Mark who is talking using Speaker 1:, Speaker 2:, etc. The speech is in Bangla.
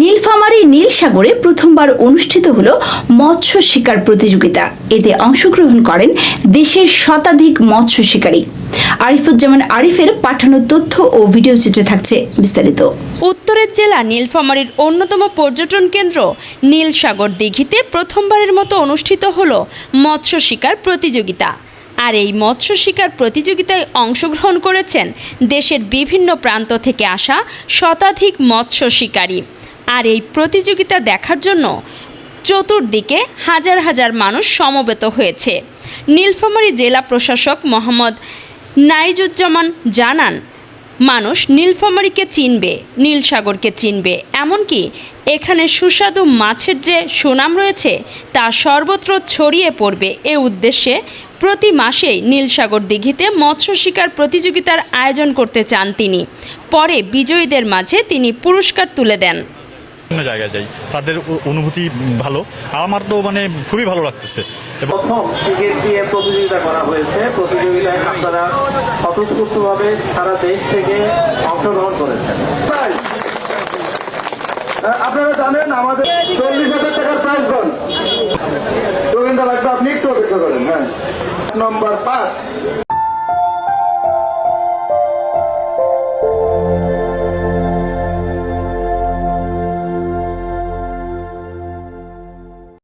Speaker 1: নীলফামারী নীলসাগরে প্রথমবার অনুষ্ঠিত হলো মৎস্য শিকার প্রতিযোগিতা। এতে অংশগ্রহণ করেন দেশের শতাধিক মৎস্য শিকারী। আরিফুজ্জামান আরিফের পাঠানো তথ্য ও ভিডিও চিত্রে থাকছে বিস্তারিত।
Speaker 2: উত্তরের জেলা নীলফামারীর অন্যতম পর্যটন কেন্দ্র নীলসাগর দিঘিতে প্রথমবারের মতো অনুষ্ঠিত হল মৎস্য শিকার প্রতিযোগিতা। আর এই মৎস্য শিকার প্রতিযোগিতায় অংশগ্রহণ করেছেন দেশের বিভিন্ন প্রান্ত থেকে আসা শতাধিক মৎস্য শিকারী। আর এই প্রতিযোগিতা দেখার জন্য চতুর্দিকে হাজার হাজার মানুষ সমবেত হয়েছে। নীলফামারী জেলা প্রশাসক মোহাম্মদ নাইজুজ্জামান জানান, মানুষ নীলফামারীকে চিনবে, নীলসাগরকে চিনবে। এমনকি এখানে সুস্বাদু মাছের যে সুনাম রয়েছে, তা সর্বত্র ছড়িয়ে পড়বে। এ উদ্দেশ্যে প্রতি মাসেই নীলসাগর দিঘিতে মৎস্য শিকার প্রতিযোগিতার আয়োজন করতে চান তিনি। পরে বিজয়ীদের মাঝে তিনি পুরস্কার তুলে দেন।
Speaker 3: বিভিন্ন জায়গায় যাই তাদের অনুভূতি ভালো। আমার তো মানে খুবই ভালো লাগতেছে। এবং
Speaker 4: প্রথম টিকিট দিয়ে প্রতিযোগিতা করা হয়েছে। প্রতিযোগিতায় আপনারা স্বতঃস্ফূর্তভাবে সারা দেশ থেকে অংশগ্রহণ করেছেন।
Speaker 5: তাই আপনারা জানেন আমাদের চল্লিশ হাজার টাকার প্রাইজ বন টোকেনটা লাগবে আপনি একটু অপেক্ষা করেন হ্যাঁ। নম্বর পাঁচ।